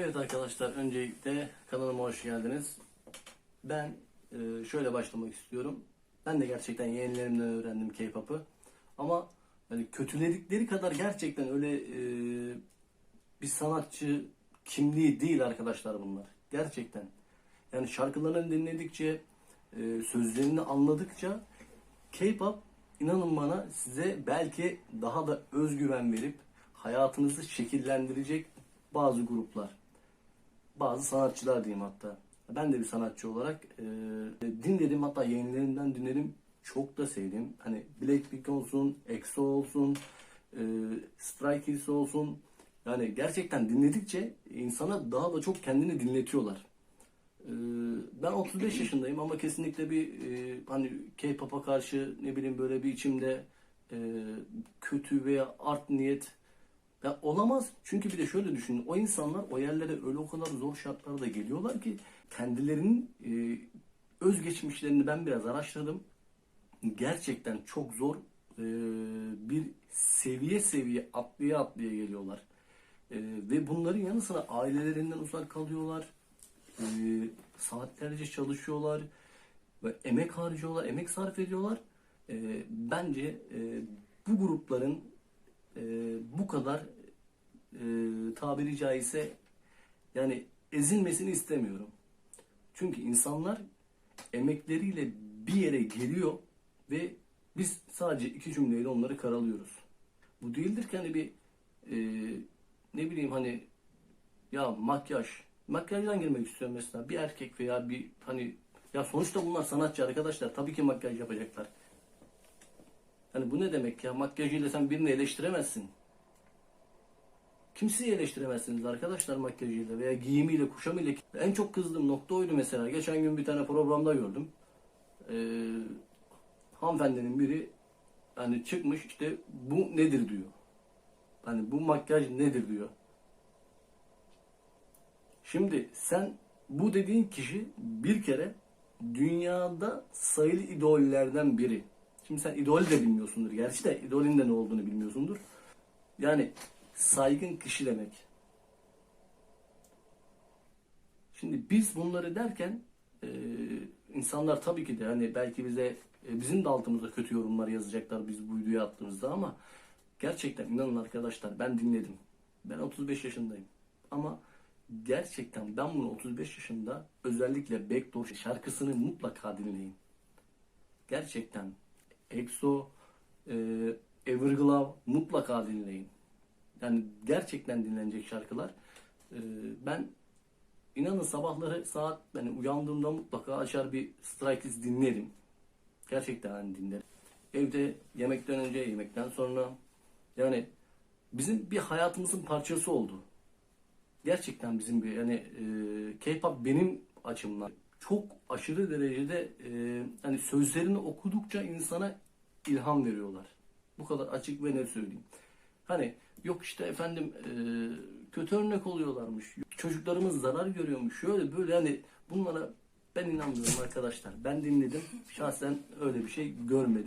Evet arkadaşlar öncelikle kanalıma hoş geldiniz. Ben e, şöyle başlamak istiyorum. Ben de gerçekten yeğenlerimden öğrendim K-pop'u. Ama hani kötüledikleri kadar gerçekten öyle e, bir sanatçı kimliği değil arkadaşlar bunlar. Gerçekten. Yani şarkılarını dinledikçe, e, sözlerini anladıkça K-pop inanın bana size belki daha da özgüven verip hayatınızı şekillendirecek bazı gruplar. Bazı sanatçılar diyeyim hatta. Ben de bir sanatçı olarak e, dinledim hatta yayınlarından dinledim. Çok da sevdim. Hani Blackpink olsun, EXO olsun, e, Stray Kids olsun. Yani gerçekten dinledikçe insana daha da çok kendini dinletiyorlar. Ee, Ben 35 yaşındayım ama kesinlikle bir e, hani K-pop'a karşı ne bileyim böyle bir içimde e, kötü veya art niyet ya olamaz. Çünkü bir de şöyle düşünün. O insanlar o yerlere öyle o kadar zor şartlarda geliyorlar ki kendilerinin e, özgeçmişlerini ben biraz araştırdım. Gerçekten çok zor e, bir seviye seviye atlaya atlaya geliyorlar. E, ve bunların yanı sıra ailelerinden uzak kalıyorlar. E, saatlerce çalışıyorlar ve emek harcıyorlar, emek sarf ediyorlar. E, bence e, bu grupların e, bu kadar e, tabiri caizse yani ezilmesini istemiyorum. Çünkü insanlar emekleriyle bir yere geliyor ve biz sadece iki cümleyle onları karalıyoruz. Bu değildir ki hani bir e, ne bileyim hani ya makyaj. Makyajdan girmek istiyorum mesela. Bir erkek veya bir hani ya sonuçta bunlar sanatçı arkadaşlar. Tabii ki makyaj yapacaklar. Hani bu ne demek ya? Makyajıyla sen birini eleştiremezsin. Kimseyi eleştiremezsiniz arkadaşlar makyajıyla veya giyimiyle, kuşamıyla. En çok kızdığım nokta oydu mesela. Geçen gün bir tane programda gördüm. Ee, hanımefendinin biri hani çıkmış işte bu nedir diyor. Hani bu makyaj nedir diyor. Şimdi sen bu dediğin kişi bir kere dünyada sayılı idollerden biri. Şimdi sen idol de bilmiyorsundur. Gerçi de idolün de ne olduğunu bilmiyorsundur. Yani saygın kişi demek. Şimdi biz bunları derken e, insanlar tabii ki de hani belki bize e, bizim de altımızda kötü yorumlar yazacaklar biz bu videoyu attığımızda ama gerçekten inanın arkadaşlar ben dinledim. Ben 35 yaşındayım. Ama gerçekten ben bunu 35 yaşında özellikle Backdoor şarkısını mutlaka dinleyin. Gerçekten EXO, e, Everglow mutlaka dinleyin. Yani gerçekten dinlenecek şarkılar. E, ben inanın sabahları saat yani uyandığımda mutlaka açar bir Stray Kids dinlerim. Gerçekten hani dinlerim. Evde yemekten önce, yemekten sonra yani bizim bir hayatımızın parçası oldu. Gerçekten bizim bir yani e, K-pop benim açımdan çok aşırı derecede e, hani sözlerini okudukça insana ilham veriyorlar. Bu kadar açık ve net söyleyeyim. Hani yok işte efendim e, kötü örnek oluyorlarmış. Çocuklarımız zarar görüyormuş. Şöyle böyle hani bunlara ben inanmıyorum arkadaşlar. Ben dinledim. Şahsen öyle bir şey görmedim.